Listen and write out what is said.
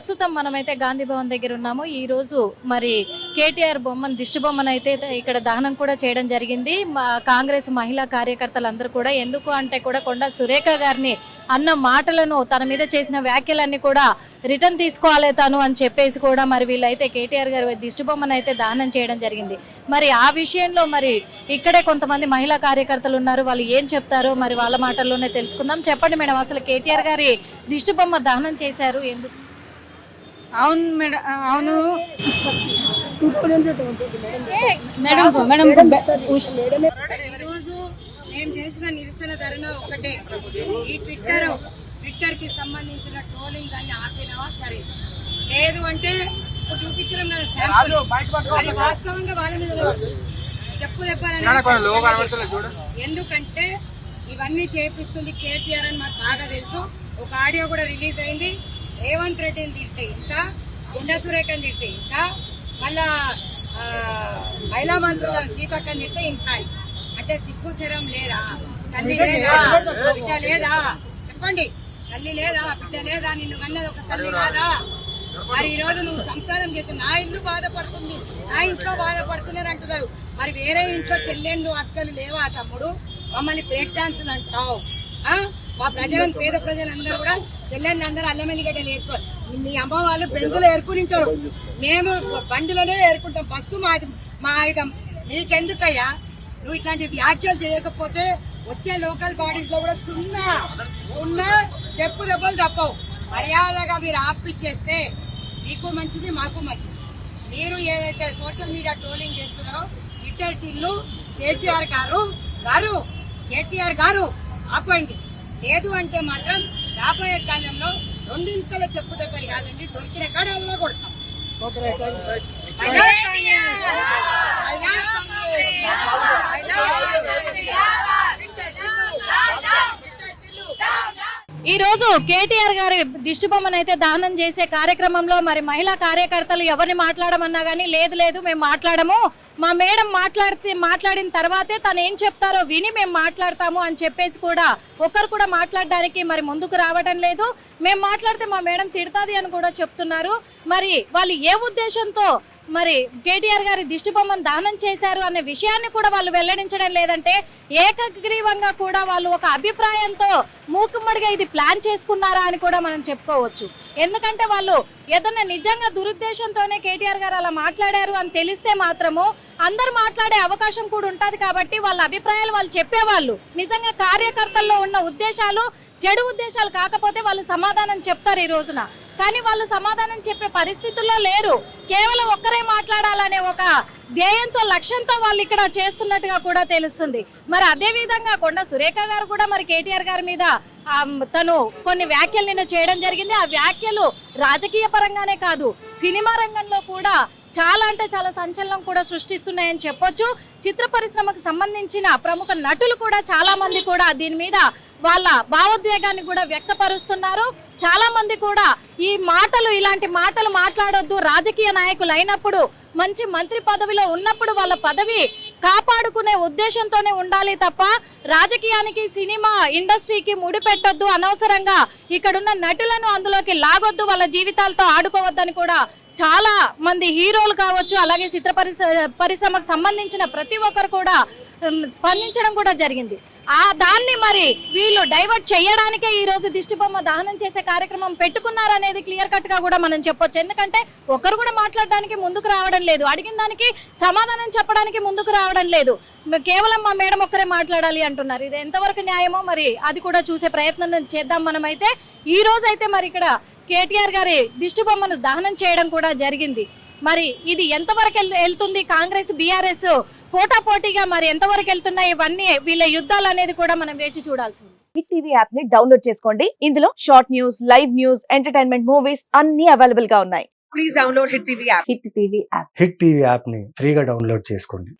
ప్రస్తుతం మనమైతే గాంధీ భవన్ దగ్గర ఉన్నాము. ఈ రోజు మరి కేటీఆర్ బొమ్మను దిష్టి బొమ్మను అయితే ఇక్కడ దహనం కూడా చేయడం జరిగింది. మా కాంగ్రెస్ మహిళా కార్యకర్తలందరూ కూడా ఎందుకు అంటే కూడా కొండ సురేఖ గారిని అన్న మాటలను తన మీద చేసిన వ్యాఖ్యలన్నీ కూడా రిటర్న్ తీసుకోవాలి తను అని చెప్పేసి కూడా మరి వీళ్ళైతే కేటీఆర్ గారి దిష్టి బొమ్మను అయితే దహనం చేయడం జరిగింది. మరి ఆ విషయంలో మరి ఇక్కడే కొంతమంది మహిళా కార్యకర్తలు ఉన్నారు. వాళ్ళు ఏం చెప్తారో మరి వాళ్ళ మాటల్లోనే తెలుసుకుందాం. చెప్పండి మేడం అసలు కేటీఆర్ గారి దిష్టి బొమ్మ దహనం చేశారు. ఎందుకు? అవును మేడం అవును. ఈరోజు మేము చేసిన నిరసన ధరణ ఒకటే. ఈ ట్విట్టర్ ట్విట్టర్కి సంబంధించిన ట్రోలింగ్ దాన్ని ఆపినవా సరే. లేదు అంటే ఇప్పుడు చూపించడం కదా శాంపుల్. అది వాస్తవంగా వాళ్ళ మీద. చెప్పు దెబ్బాలని ఎందుకంటే ఇవన్నీ చేపిస్తుంది కేటీఆర్ అని మాకు బాగా తెలుసు. ఒక ఆడియో కూడా రిలీజ్ అయింది. రేవంత్ రెడ్డిని తింటే ఇంత గుండె సురేఖని తింటే ఇంత మళ్ళా మహిళా మంత్రులను సీతక్కని తింటే ఇంకా అంటే సిగ్గు శరం లేదా? తల్లి లేదా? బిడ్డ లేదా? చెప్పండి. తల్లి లేదా? బిడ్డ లేదా? నిన్ను కన్నది ఒక తల్లి కాదా? మరి ఈ రోజు నువ్వు సంసారం చేసి నా ఇల్లు బాధపడుతుంది. నా ఇంట్లో బాధపడుతున్నారు అంటున్నారు. మరి వేరే ఇంట్లో చెల్లెళ్ళు అక్కలు లేవా తమ్ముడు? మమ్మల్ని బ్రేక్ డాన్సులు అంటావు? మా ప్రజలను పేద ప్రజలందరూ కూడా చెల్లెళ్ళు అందరూ అల్లమెల్లిగడ్డలు వేసుకోవాలి మీ అమ్మ వాళ్ళు బెంజులు ఏరుకునింటారు మేము బండిలోనే ఏరుకుంటాం బస్సు మాది మా ఆయుధం మీకెందుకయ్యా? నువ్వు ఇట్లాంటి వ్యాఖ్యలు చేయకపోతే వచ్చే లోకల్ బాడీస్లో కూడా సున్నా సున్నా చెప్పు దెబ్బలు తప్పవు. మర్యాదగా మీరు ఆపిచ్చేస్తే మీకు మంచిది మాకు మంచిది. మీరు ఏదైతే సోషల్ మీడియా ట్రోలింగ్ చేస్తున్నారో ట్విట్టర్ టిల్లు కేటీఆర్ గారు గారు కేటీఆర్ గారు ఆపండి. లేదు అంటే మాత్రం రాబోయే కాలంలో రెండింతల చెప్పు కాదండి. దొరికిన కాడల్లో కొడతాం మహిళా కాంగ్రెస్! మహిళా కాంగ్రెస్! మహిళా కాంగ్రెస్! ట్విట్టర్ టిల్లు! ఈ రోజు కేటీఆర్ గారి దిష్టిబొమ్మను అయితే దానం చేసే కార్యక్రమంలో మరి మహిళా కార్యకర్తలు ఎవరిని మాట్లాడమన్నా కానీ లేదు లేదు మేము మాట్లాడము. మా మేడం మాట్లాడితే మాట్లాడిన తర్వాతే తను ఏం చెప్తారో విని మేము మాట్లాడతాము అని చెప్పేసి కూడా ఒకరు కూడా మాట్లాడడానికి మరి ముందుకు రావడం లేదు. మేము మాట్లాడితే మా మేడం తిడుతుంది అని కూడా చెప్తున్నారు. మరి వాళ్ళు ఏ ఉద్దేశంతో మరి కేటీఆర్ గారి దిష్టిబొమ్మను దానం చేశారు అనే విషయాన్ని కూడా వాళ్ళు వెల్లడించడం లేదంటే ఏకగ్రీవంగా కూడా వాళ్ళు ఒక అభిప్రాయంతో మూకుమ్మడిగా ఇది ప్లాన్ చేసుకున్నారా అని కూడా మనం చెప్పుకోవచ్చు. ఎందుకంటే వాళ్ళు ఏదన్నా నిజంగా దురుద్దేశంతోనే కేటీఆర్ గారు అలా మాట్లాడారు అని తెలిస్తే మాత్రము అందరు మాట్లాడే అవకాశం కూడా ఉంటుంది కాబట్టి వాళ్ళ అభిప్రాయాలు వాళ్ళు చెప్పేవాళ్ళు. నిజంగా కార్యకర్తల్లో ఉన్న ఉద్దేశాలు చెడు ఉద్దేశాలు కాకపోతే వాళ్ళు సమాధానం చెప్తారు ఈ రోజున. కానీ వాళ్ళు సమాధానం చెప్పే పరిస్థితుల్లో లేరు. కేవలం ఒక్కరే మాట్లాడాలనే ఒక ధ్యేయంతో లక్ష్యంతో వాళ్ళు ఇక్కడ చేస్తున్నట్టుగా కూడా తెలుస్తుంది. మరి అదే విధంగా కొండ సురేఖ గారు కూడా మరి కేటీఆర్ గారి మీద తను కొన్ని వ్యాఖ్యలు నిన్న చేయడం జరిగింది. ఆ వ్యాఖ్యలు రాజకీయ పరంగానే కాదు సినిమా రంగంలో కూడా చాలా అంటే చాలా సంచలనం కూడా సృష్టిస్తున్నాయని చెప్పొచ్చు. చిత్ర పరిశ్రమకు సంబంధించిన ప్రముఖ నటులు కూడా చాలా మంది కూడా దీని మీద వాళ్ళ భావోద్వేగాన్ని కూడా వ్యక్తపరుస్తున్నారు. చాలా మంది కూడా ఈ మాటలు ఇలాంటి మాటలు మాట్లాడొద్దు. రాజకీయ నాయకులు అయినప్పుడు మంచి మంత్రి పదవిలో ఉన్నప్పుడు వాళ్ళ పదవి కాపాడుకునే ఉద్దేశంతోనే ఉండాలి తప్ప రాజకీయానికి సినిమా ఇండస్ట్రీకి ముడిపెట్టొద్దు అనవసరంగా ఇక్కడున్న నటులను అందులోకి లాగొద్దు. వాళ్ళ జీవితాలతో ఆడుకోవద్దని కూడా చాలా మంది హీరోలు కావచ్చు అలాగే చిత్ర పరిశ్ర పరిశ్రమకు సంబంధించిన ప్రతి ఒక్కరు కూడా స్పందించడం కూడా జరిగింది. ఆ దాన్ని మరి వీళ్ళు డైవర్ట్ చేయడానికే ఈ రోజు దిష్టిబొమ్మ దహనం చేసే కార్యక్రమం పెట్టుకున్నారనేది క్లియర్ కట్గా కూడా మనం చెప్పొచ్చు. ఎందుకంటే ఒకరు కూడా మాట్లాడడానికి ముందుకు రావడం లేదు. అడిగిన దానికి సమాధానం చెప్పడానికి ముందుకు రావడం లేదు. కేవలం మా మేడం ఒక్కరే మాట్లాడాలి అంటున్నారు. ఇది ఎంతవరకు న్యాయమో మరి అది కూడా చూసే ప్రయత్నం చేద్దాం మనమైతే. ఈ రోజైతే మరి ఇక్కడ కేటీఆర్ గారి దిష్టిబొమ్మను దహనం చేయడం కూడా జరిగింది. మరి ఇది ఎంతవరకు వెళ్- వెళ్తుంది? కాంగ్రెస్ బీఆర్ఎస్ పోటా పోటీగా మరి ఎంతవరకు వెళ్తున్నాయి? ఇవన్నీ వీళ్ళ యుద్ధాలు అనేది కూడా మనం వేచి చూడాల్సి ఉంది. హిట్ టీవీ యాప్ని డౌన్లోడ్ చేసుకోండి. ఇందులో short news live news entertainment movies అన్ని అవైలబుల్గా ఉన్నాయి. please download Hit TV app. Hit TV app. Hit TV యాప్ని ఫ్రీగా డౌన్లోడ్ చేసుకోండి.